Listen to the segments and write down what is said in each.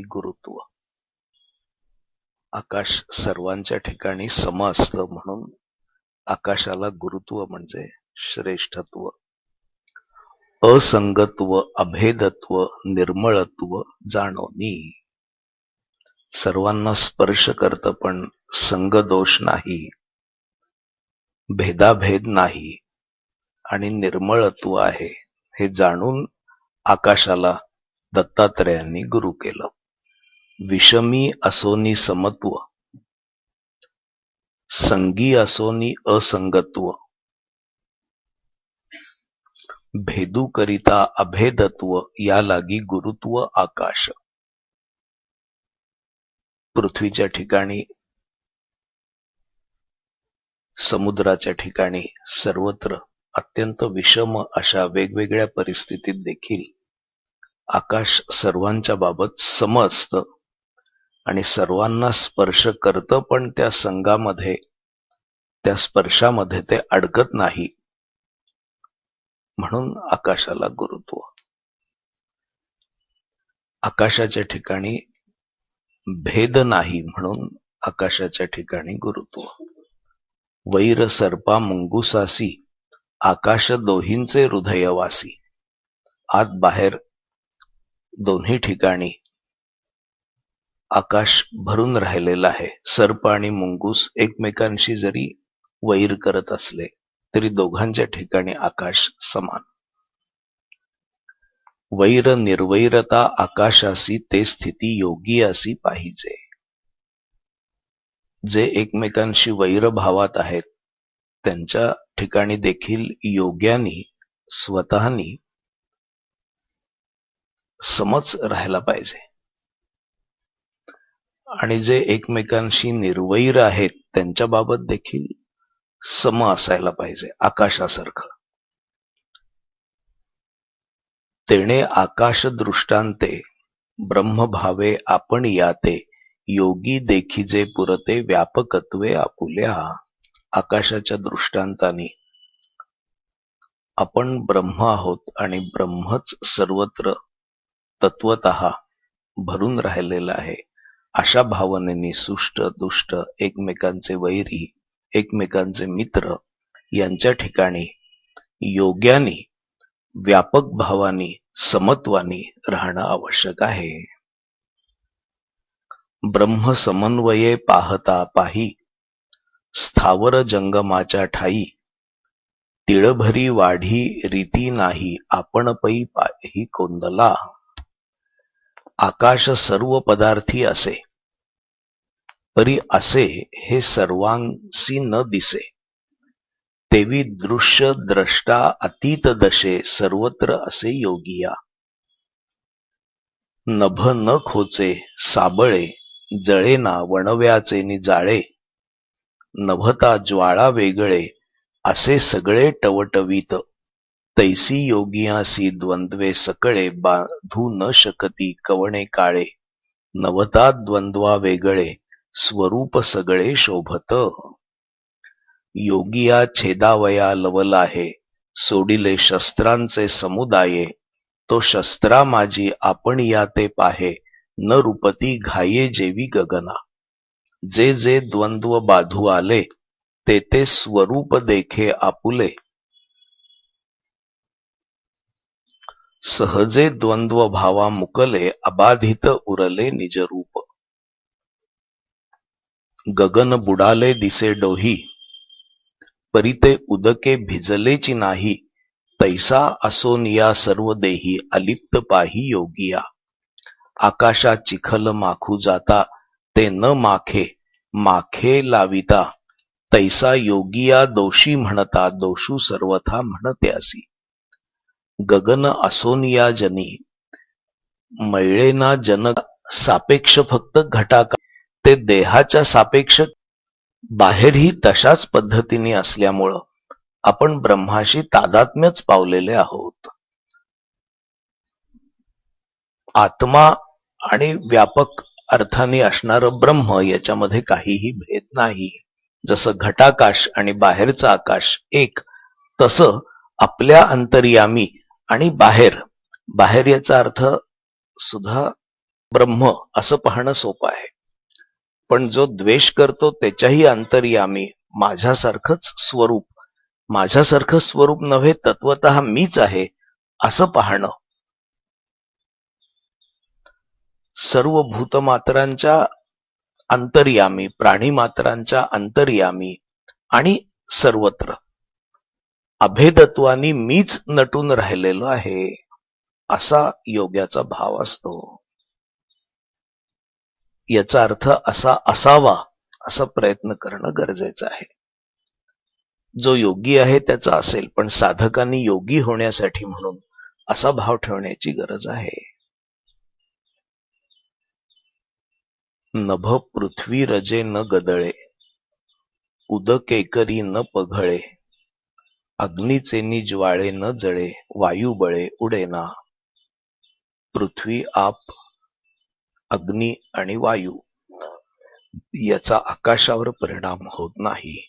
गुरुत्व. आकाश सर्वांच्या ठिकाणी सम असतं म्हणून आकाशाला गुरुत्व म्हणजे श्रेष्ठत्व. असंगत्व अभेदत्व निर्मळत्व जाणवणी सर्वांना स्पर्श करत पण संगदोष नाही. भेदाभेद नाही. आणि निर्मळत्व आहे हे जाणून आकाशाला दत्तात्रयांनी गुरु केलं. विषमी असोनी समत्व. संगी असोनी असंगत्व. भेदू करिता अभेदत्व या लागी गुरुत्व आकाश. पृथ्वीच्या ठिकाणी समुद्राच्या ठिकाणी सर्वत्र अत्यंत विषम अशा वेगवेगळ्या परिस्थितीत देखील आकाश सर्वांच्या बाबत सम असतं आणि सर्वांना स्पर्श करतं पण त्या संघामध्ये त्या स्पर्शामध्ये ते अडकत नाही. म्हणून आकाशाला गुरुत्व. आकाशाच्या ठिकाणी भेद नाही म्हणून आकाशाच्या ठिकाणी गुरुत्व. वैर सर्पा मंगुसासी आकाश दोहींचे हृदयवासी. आत बाहेर दोन्ही ठिकाणी आकाश भरून राहिलेलं आहे. सर्प आणि मुंगूस एकमेकांशी जरी वैर करत असले तरी दोघांच्या ठिकाणी आकाश समान. वैर निर्वैरता आकाशासी ते स्थिती योगी असी पाहिजे. जे एकमेकांशी वैर भावात आहेत त्यांच्या ठिकाणी देखील योग्यानी स्वतःनी समच राहायला पाहिजे. आणि जे एकमेकांशी निर्वैर आहेत त्यांच्याबाबत देखील सम असायला पाहिजे आकाशासारखं. तेणे आकाश दृष्टांते ब्रह्मभावे आपण याते योगी देखिजे पुरते व्यापकत्वे आपुल्या आकाशाच्या दृष्टांताने. आपण ब्रह्म आहोत आणि ब्रह्मच सर्वत्र तत्वत भरून राहिलेलं आहे. अशा भावनेनी सुष्ट दुष्ट एकमेकांचे वैरी एकमेकांचे मित्र यांच्या ठिकाणी योग्यानी व्यापक भावानी समत्वानी राहणं आवश्यक आहे. ब्रह्म समन्वये पाहता पाही स्थावर जंगमाच्या ठाई तिळभरी वाढी रीती नाही आपण पै पाही कोंदला. आकाश सर्व पदार्थी असे. परी असे हे सर्वांसी न दिसे. तेवी दृश्य द्रष्टा अतीत दशे सर्वत्र असे योगिया. नभ न खोचे साबळे जळेना वणव्याचे नि जाळे नभता ज्वाळा वेगळे असे सगळे टवटवीत. तैसी योगियासी द्वंद्वे सकळे बाधू न शकती कवणे काळे नवता द्वंद्वा वेगळे स्वरूप सगळे शोभत. योगिया छेदावया लवल आहे सोडिले शस्त्रांचे समुदाये तो शस्त्रा माझी आपण या ते पाहे न रूपती घाये जेवी गगना. जे जे द्वंद्व बाधू आले ते ते स्वरूप देखे आपुले. सहजे द्वंद्व भावा मुकले अबाधित उरले निजरूप. गगन बुडाले दिसे डोही परिते उदके भिजलेची नाही तैसा असोन या सर्व देही अलिप्त पाही योगिया. आकाशात चिखल माखू जाता ते न माखे माखे लाविता. तैसा योगिया दोषी म्हणता दोषू सर्वथा म्हणते असी गगन असोनिया जनी मैळेना जन सापेक्ष फक्त घटाका. ते देहाच्या सापेक्ष बाहेरही तशाच पद्धतीने असल्यामुळं आपण ब्रह्माशी तादात्म्यच पावलेले आहोत. आत्मा आणि व्यापक अर्थाने असणारं ब्रह्म याच्यामध्ये काहीही भेद नाही. जसं घटाकाश आणि बाहेरचं आकाश एक तसं आपल्या अंतर्यामी आणि बाहेर बाहेर याचा अर्थ सुद्धा ब्रह्म असं पाहणं सोपं आहे. पण जो द्वेष करतो त्याच्याही अंतर्यामी माझ्यासारखंच स्वरूप माझ्यासारखं स्वरूप नव्हे तत्वत मीच आहे असं पाहणं. सर्व भूतमात्रांच्या अंतर्यामी प्राणी मात्रांच्या अंतर्यामी आणि सर्वत्र. अभेदत्वानी मीच नटून राहिलेलो आहे असा योग्याचा भाव असतो. याचा अर्थ असा असावा असा प्रयत्न करणं गरजेचं आहे. जो योगी आहे त्याचा असेल पण साधकांनी योगी होण्यासाठी म्हणून असा भाव ठेवण्याची गरज आहे. नभ पृथ्वी रजे न गदळे उदकेकरी न पघळे अग्नीचे निजवाळे न जळे वायू बळे उडेना. पृथ्वी आप अग्नी आणि वायू. याचा आकाशावर परिणाम होत नाही.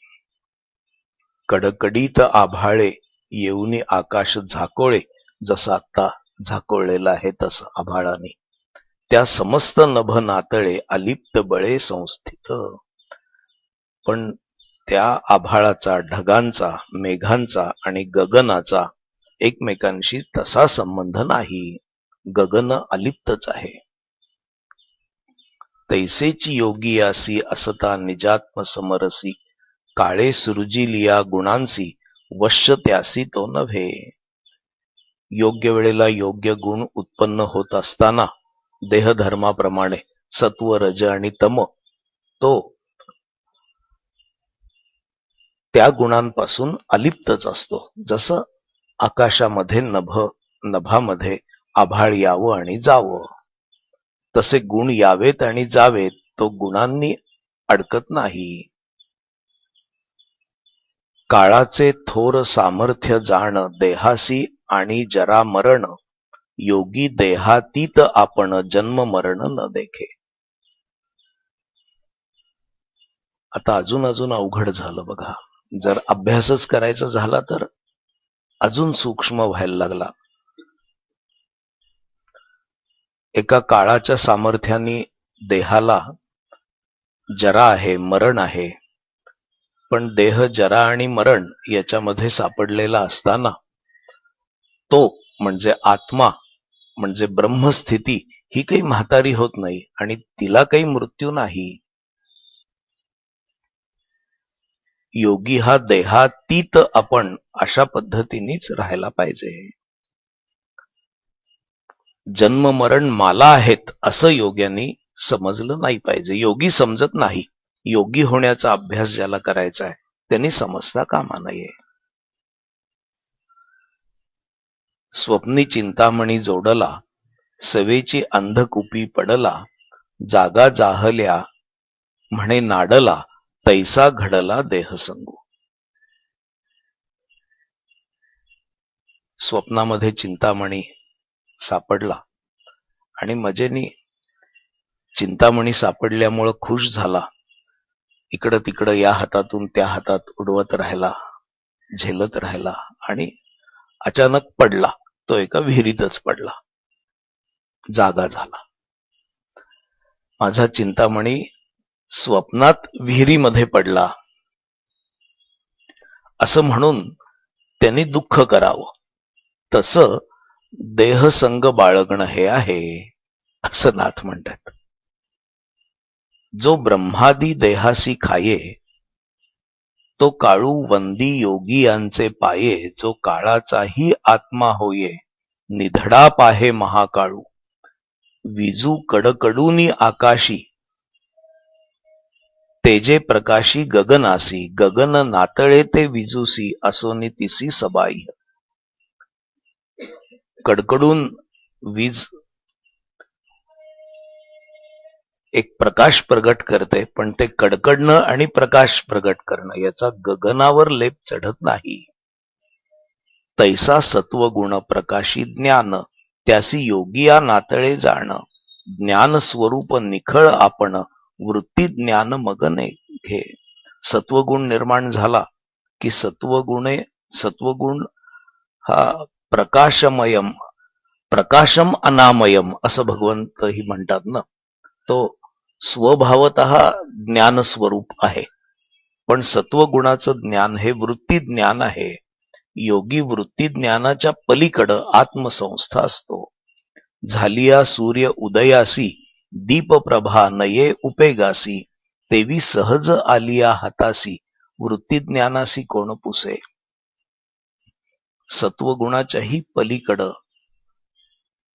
कडकडीत आभाळे येऊनी आकाश झाकोळे जसं आता झाकोळलेलं आहे तसं आभाळाने. त्या समस्त नभ नातळे अलिप्त बळे संस्थित. पण त्या आभाळाचा ढगांचा मेघांचा आणि गगनाचा एकमेकांशी तसा संबंध नाही. गगन अलिप्तच आहे. तैसेची योगी आसी असता निजात्म समरसी काळे सुरुजिलिया गुणांसी वश्य त्यासी तो नव्हे. योग्य वेळेला योग्य गुण उत्पन्न होत असताना देहधर्माप्रमाणे सत्व रज आणि तम तो त्या गुणांपासून अलिप्तच असतो. जसं आकाशामध्ये नभ नभामध्ये आभाळ यावं आणि जावं. तसे गुण यावेत आणि जावेत तो गुणांनी अडकत नाही. काळाचे थोर सामर्थ्य जाण देहासी आणि जरा मरण योगी देहातीत आपण जन्म मरण न देखे. आता अजून अजून अवघड झालं बघा. जर अभ्यासच करायचा झाला तर अजून सूक्ष्म व्हायला लागला. एका काळाच्या सामर्थ्याने देहाला जरा आहे मरण आहे. पण देह जरा आणि मरण याच्यामध्ये सापडलेला असताना तो म्हणजे आत्मा म्हणजे ब्रह्मस्थिती ही काही म्हातारी होत नाही आणि तिला काही मृत्यू नाही. योगी हा देहातीत आपण अशा पद्धतीनेच राहायला पाहिजे. जन्म मरण माला आहेत असं योग्यांनी समजलं नाही पाहिजे. योगी समजत नाही. योगी होण्याचा अभ्यास ज्याला करायचा आहे त्यांनी समजता कामा नये. स्वप्नी चिंतामणी जोडला सवेची अंधकुपी पडला जागा जाहल्या म्हणे नाडला तैसा घडला देह संगू स्वप्नामध्ये चिंतामणी सापडला आणि मजेनी चिंतामणी सापडल्यामुळं खुश झाला. इकडं तिकडं या हातातून त्या हातात उडवत राहिला झेलत राहिला आणि अचानक पडला. तो एका विहिरीतच पडला. जागा झाला. माझा चिंतामणी स्वप्नात विहिरीमध्ये पडला. असं म्हणून त्यांनी दुःख करावं. तस देहसंग बाळगणं हे आहे असं नाथ म्हणतात. जो ब्रह्मादी देहासी खाये तो काळू वंदी योगी यांचे पाये जो काळाचाही आत्मा होये निधडा पाहे महाकाळू. विजू कडकडूनी आकाशी तेजे प्रकाशी गगनासी गगन नातळे ते विजूसी असोनी तिसी सबाई. कडकडून वीज एक प्रकाश प्रगट करते पण ते कडकडणं आणि प्रकाश प्रगट करणं याचा गगनावर लेप चढत नाही. तैसा सत्वगुण प्रकाशी ज्ञान त्यासी योगिया नातळे जाण. ज्ञान स्वरूप निखळ आपण वृत्ती ज्ञान मगने घे. सत्वगुण निर्माण झाला की सत्वगुणे सत्वगुण हा प्रकाशमयम प्रकाशम अनामयम असं भगवंतही म्हणतात ना. तो स्वभावत ज्ञान स्वरूप आहे. पण सत्वगुणाचं ज्ञान हे वृत्ती ज्ञान आहे. योगी वृत्ती ज्ञानाच्या पलीकडं आत्मसंस्था असतो. झालिया सूर्य उदयासी दीपप्रभा नये उपेगासी तेवी सहज आलिया हातासी वृत्ती ज्ञानासी कोण पुसे. सत्वगुणाच्याही पलीकडं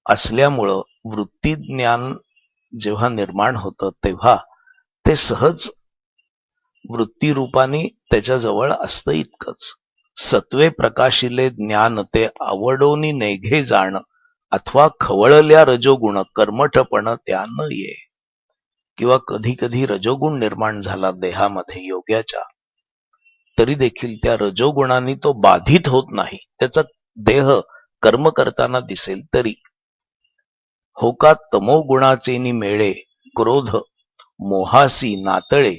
असल्यामुळं वृत्ती ज्ञान जेव्हा निर्माण होतं तेव्हा ते सहज वृत्तीरूपाने त्याच्याजवळ असतं इतकंच. सत्वे प्रकाशिले ज्ञान ते आवडोनी नेघे जाण. अथवा खवळल्या रजोगुण कर्मठपण त्यानं ये. किंवा कधी कधी रजोगुण निर्माण झाला देहामध्ये योग्याच्या तरी देखील त्या रजोगुणांनी तो बाधित होत नाही. त्याचा देह कर्म करताना दिसेल तरी. हो का तमोगुणाचे मेळे क्रोध मोहासी नातळे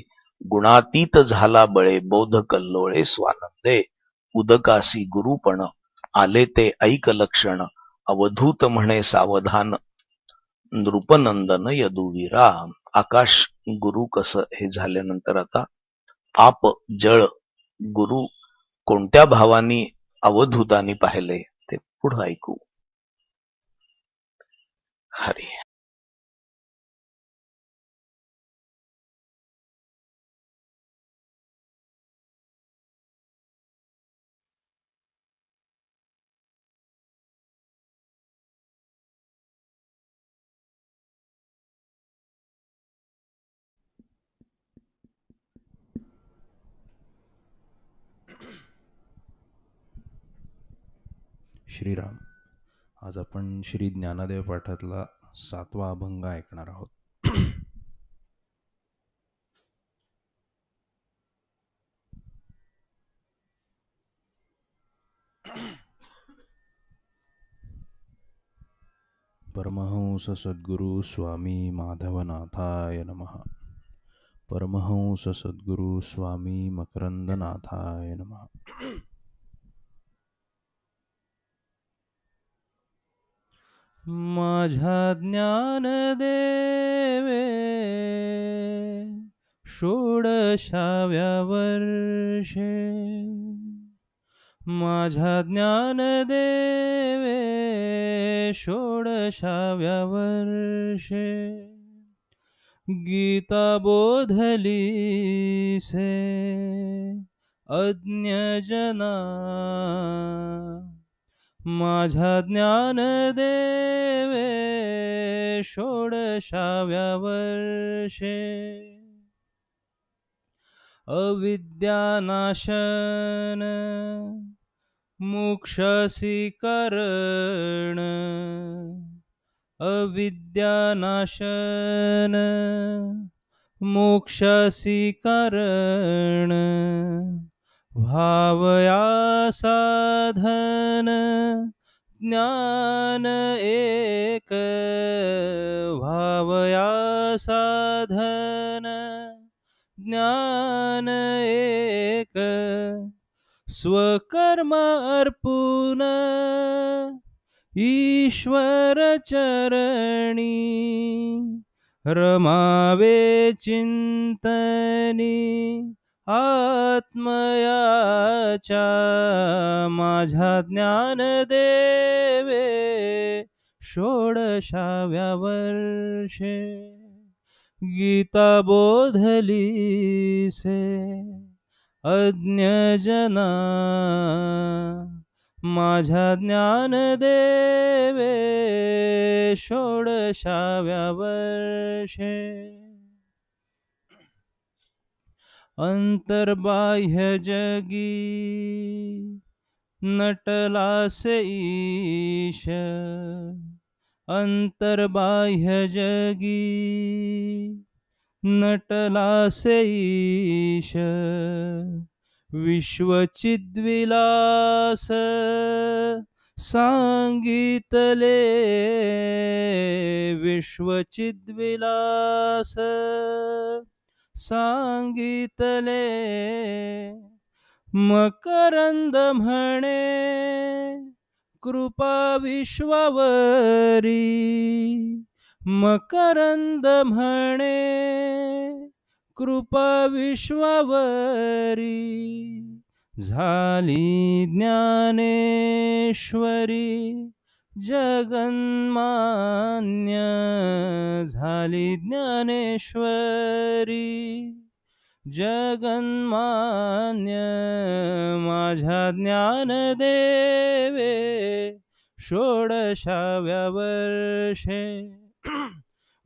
गुणातीत झाला बळे बोध कल्लोळे स्वानंदे उदकासी गुरुपण आले ते ऐक लक्षण अवधूत म्हणे सावधान. नृपनंदन यदुवीरा आकाश गुरु कस? हे झाल्यानंतर आता आप जळ गुरु कोणत्या भावानी अवधूतानी पाहिले? ते पुढं ऐकू. हरी श्रीराम. आज आपण श्री ज्ञानदेव पाठातला सातवा अभंग ऐकणार आहोत. परमहंस सद्गुरु स्वामी माधवनाथाय नमः. परमहंस सद्गुरु स्वामी मकरंदनाथाय नमः. माझ्या ज्ञान देवे षोडशाव्या वर्षे. माझ्या ज्ञान देवे षोडशाव्या वर्षे. गीता बोधली से अज्ञजना माझ्या ज्ञान देवे षोडशाव्या वर्षे. अविद्यानाशन मोक्षसी करण अविद्यानाशन मोक्षसी करण भावया साधन ज्ञान एक भावया साधन ज्ञान एक स्वकर्म अर्पून ईश्वर चरणी रमावे चिंतनी आत्मयाच्या माझ्या ज्ञान देवे षोडशाव्या वर्षे गीता बोधली से अज्ञजना माझ्या ज्ञान देवे षोडशाव्या वर्षे अंतर्बाह्य जगी नटलासे ईश अंतर्बाह्य जगी नटलासे ईश विश्वचिद्विलास सांगितले विश्वचिद्विलास। सांगितले. मकरंद म्हणे कृपा विश्वावरी. मकरंद म्हणे कृपा विश्वावरी. झाली ज्ञानेश्वरी. जगन्मान्य झाली ज्ञानेश्वरी. जगन्मान्य माझ्या ज्ञानदेवे षोडशाव्या वर्षे.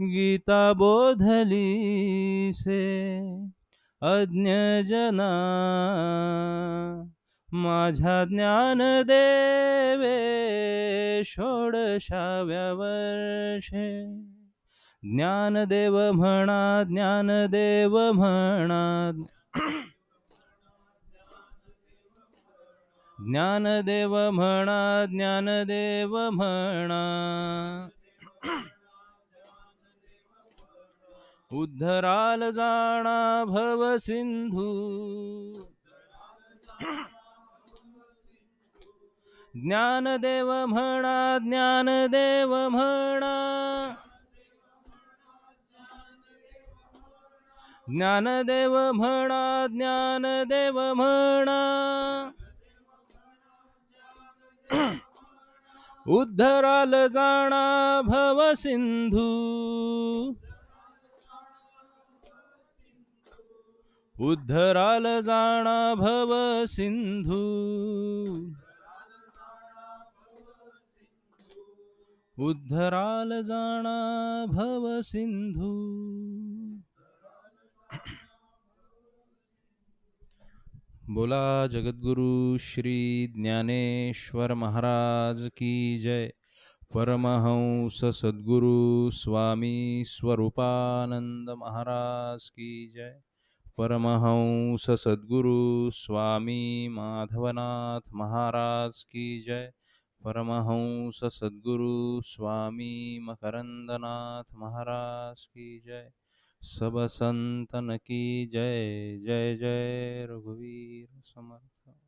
गीता बोधली से अज्ञजना. माझ्या ज्ञानदेवे षोडशाव्या वर्षे. ज्ञानदेव म्हणा ज्ञानदेव म्हणा. ज्ञानदेव म्हणा ज्ञानदेव म्हणा. उद्धराल जाणा भव सिंधू. ज्ञानदेव म्हणा ज्ञानदेव म्हणा. ज्ञानदेव म्हणा ज्ञानदेव म्हणा. उद्धराल जाणा भव सिंधू. उद्धराल जाणा भव सिंधू. उद्धराल जाणा भव सिंधू। बोला जगद्गुरु श्री ज्ञानेश्वर महाराज की जय। परमहंस सद्गुरु स्वामी स्वरूपानंद महाराज की जय। परमहंस सद्गुरु स्वामी माधवनाथ महाराज की जय। परमहंस सद्गुरु स्वामी मकरंदनाथ महाराज की जय। सब संतन की जय जय जय रघुवीर समर्थ।